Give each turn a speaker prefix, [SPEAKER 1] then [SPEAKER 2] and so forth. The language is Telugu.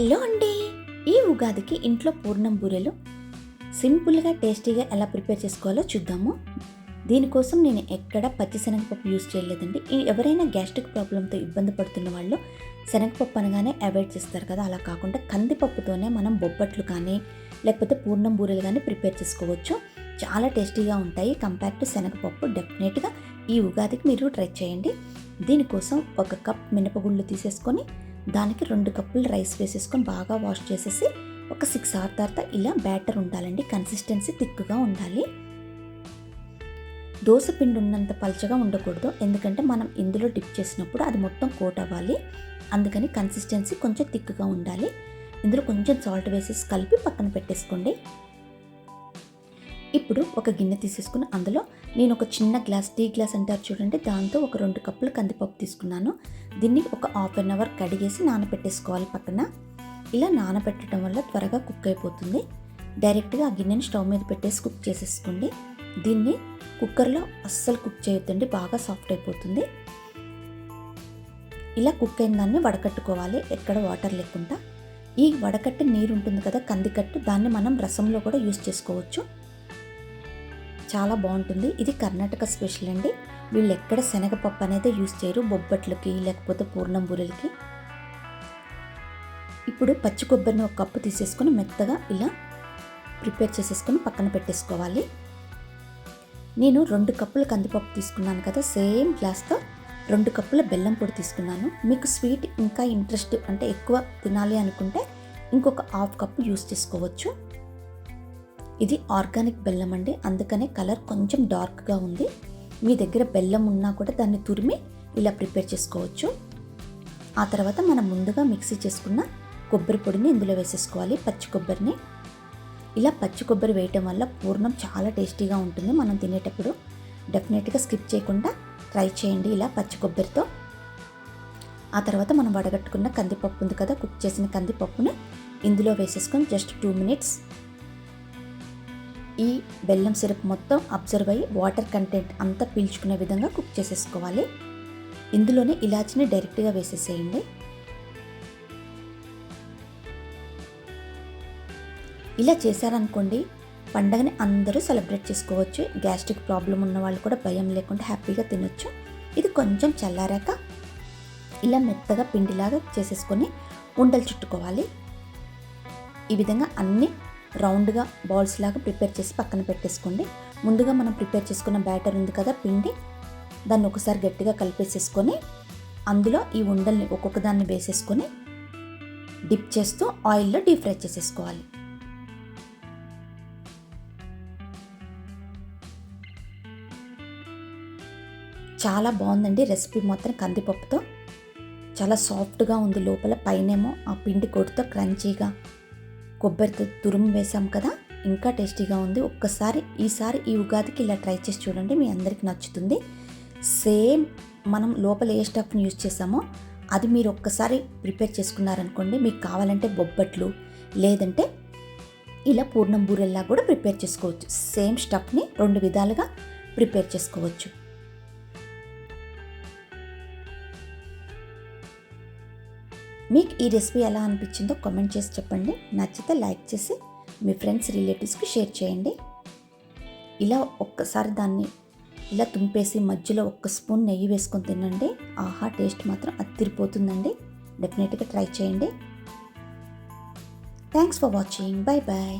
[SPEAKER 1] హలో అండి. ఈ ఉగాదికి ఇంట్లో పూర్ణం బూరెలు సింపుల్గా టేస్టీగా ఎలా ప్రిపేర్ చేసుకోవాలో చూద్దాము. దీనికోసం నేను ఎక్కడ పచ్చి శనగపప్పు యూస్ చేయలేదండి. ఈ ఎవరైనా గ్యాస్ట్రిక్ ప్రాబ్లంతో ఇబ్బంది పడుతున్న వాళ్ళు శనగపప్పు అనగానే అవాయిడ్ చేస్తారు కదా. అలా కాకుండా కందిపప్పుతోనే మనం బొబ్బట్లు కానీ లేకపోతే పూర్ణం బూరెలు కానీ ప్రిపేర్ చేసుకోవచ్చు. చాలా టేస్టీగా ఉంటాయి. కంపేర్ టు శనగపప్పు డెఫినెట్గా ఈ ఉగాదికి మీరు ట్రై చేయండి. దీనికోసం ఒక కప్ మినపగుళ్ళు తీసేసుకొని దానికి రెండు కప్పులు రైస్ వేసేసుకొని బాగా వాష్ చేసేసి ఒక సిక్స్ అవర్ తర్వాత ఇలా బ్యాటర్ ఉండాలండి. కన్సిస్టెన్సీ థిక్గా ఉండాలి. దోశ పిండి ఉన్నంత పలచగా ఉండకూడదు. ఎందుకంటే మనం ఇందులో డిప్ చేసినప్పుడు అది మొత్తం కోట్ అవ్వాలి. అందుకని కన్సిస్టెన్సీ కొంచెం థిక్గా ఉండాలి. ఇందులో కొంచెం సాల్ట్ వేసేసి కలిపి పక్కన పెట్టేసుకోండి. ఇప్పుడు ఒక గిన్నె తీసేసుకుని అందులో నేను ఒక చిన్న గ్లాస్ టీ గ్లాస్ అంటారు చూడండి దాంతో ఒక రెండు కప్పులు కందిపప్పు తీసుకున్నాను. దీన్ని ఒక హాఫ్ అన్ అవర్ కడిగేసి నానబెట్టేసుకోవాలి పక్కన. ఇలా నానబెట్టడం వల్ల త్వరగా కుక్ అయిపోతుంది. డైరెక్ట్గా ఆ గిన్నెని స్టవ్ మీద పెట్టేసి కుక్ చేసేసుకోండి. దీన్ని కుక్కర్లో అస్సలు కుక్ చేయొద్దండి బాగా సాఫ్ట్ అయిపోతుంది. ఇలా కుక్ అయిన దాన్ని వడకట్టుకోవాలి ఎక్కడ వాటర్ లేకుండా. ఈ వడకట్టి నీరు ఉంటుంది కదా కందికట్టు దాన్ని మనం రసంలో కూడా యూస్ చేసుకోవచ్చు. చాలా బాగుంటుంది. ఇది కర్ణాటక స్పెషల్ అండి. వీళ్ళు ఎక్కడ శనగపప్పు అనేది యూస్ చేయరు. బొబ్బట్లకి లేకపోతే పూర్ణం బూరెలకి. ఇప్పుడు పచ్చి కొబ్బరిని ఒక కప్పు తీసేసుకొని మెత్తగా ఇలా ప్రిపేర్ చేసేసుకొని పక్కన పెట్టేసుకోవాలి. నేను రెండు కప్పుల కందిపప్పు తీసుకున్నాను కదా సేమ్ గ్లాస్తో రెండు కప్పుల బెల్లం పొడి తీసుకున్నాను. మీకు స్వీట్ ఇంకా ఇంట్రెస్ట్ అంటే ఎక్కువ తినాలి అనుకుంటే ఇంకొక హాఫ్ కప్పు యూస్ చేసుకోవచ్చు. ఇది ఆర్గానిక్ బెల్లం అండి. అందుకనే కలర్ కొంచెం డార్క్గా ఉంది. మీ దగ్గర బెల్లం ఉన్నా కూడా దాన్ని తురిమి ఇలా ప్రిపేర్ చేసుకోవచ్చు. ఆ తర్వాత మనం ముందుగా మిక్సీ చేసుకున్న కొబ్బరి పొడిని ఇందులో వేసేసుకోవాలి పచ్చి కొబ్బరిని. ఇలా పచ్చి కొబ్బరి వేయటం వల్ల పూర్ణం చాలా టేస్టీగా ఉంటుంది. మనం తినేటప్పుడు డెఫినెట్గా స్కిప్ చేయకుండా ట్రై చేయండి ఇలా పచ్చి కొబ్బరితో. ఆ తర్వాత మనం వడగట్టుకున్న కందిపప్పు ఉంది కదా కుక్ చేసిన కందిపప్పుని ఇందులో వేసేసుకొని జస్ట్ టూ మినిట్స్ ఈ బెల్లం సిరప్ మొత్తం అబ్జర్వ్ అయ్యి వాటర్ కంటెంట్ అంతా పీల్చుకునే విధంగా కుక్ చేసేసుకోవాలి. ఇందులోనే ఇలాచిని డైరెక్ట్గా వేసేసేయండి. ఇలా చేశారనుకోండి పండగని అందరూ సెలబ్రేట్ చేసుకోవచ్చు. గ్యాస్ట్రిక్ ప్రాబ్లం ఉన్న వాళ్ళు కూడా భయం లేకుండా హ్యాపీగా తినొచ్చు. ఇది కొంచెం చల్లారాక ఇలా మెత్తగా పిండిలాగా చేసేసుకొని ఉండలు చుట్టుకోవాలి. ఈ విధంగా అన్నీ రౌండ్గా బాల్స్ లాగా ప్రిపేర్ చేసి పక్కన పెట్టేసుకోండి. ముందుగా మనం ప్రిపేర్ చేసుకున్న బ్యాటర్ ఉంది కదా పిండి దాన్ని ఒకసారి గట్టిగా కలిపేసేసుకొని అందులో ఈ ఉండల్ని ఒక్కొక్క దాన్ని వేసేసుకొని డిప్ చేస్తూ ఆయిల్లో డీప్ ఫ్రై చేసేసుకోవాలి. చాలా బాగుందండి రెసిపీ మాత్రం కందిపప్పుతో. చాలా సాఫ్ట్గా ఉంది లోపల. పైనేమో ఆ పిండి కొడుతో క్రంచీగా కొబ్బరితో తురుము వేసాం కదా? ఇంకా టేస్టీగా ఉంది. ఒక్కసారి ఈసారి ఈ ఉగాదికి ఇలా ట్రై చేసి చూడండి. మీ అందరికి నచ్చుతుంది. సేమ్ మనం లోపల ఏ స్టఫ్ని యూజ్ చేసామో అది మీరు ఒక్కసారి ప్రిపేర్ చేసుకున్నారనుకోండి మీకు కావాలంటే బొబ్బట్లు లేదంటే ఇలా పూర్ణం బూరెల్లా కూడా ప్రిపేర్ చేసుకోవచ్చు. సేమ్ స్టఫ్ని రెండు విధాలుగా ప్రిపేర్ చేసుకోవచ్చు. మీకు ఈ రెసిపీ ఎలా అనిపించిందో కామెంట్ చేసి చెప్పండి. నచ్చితే లైక్ చేసి మీ ఫ్రెండ్స్ రిలేటివ్స్కి షేర్ చేయండి. ఇలా ఒక్కసారి దాన్ని ఇలా తుంపేసి మధ్యలో ఒక్క స్పూన్ నెయ్యి వేసుకొని తినండి. ఆహా టేస్ట్ మాత్రం అత్తిరిపోతుందండి. డెఫినెట్గా ట్రై చేయండి. Thanks for watching. Bye bye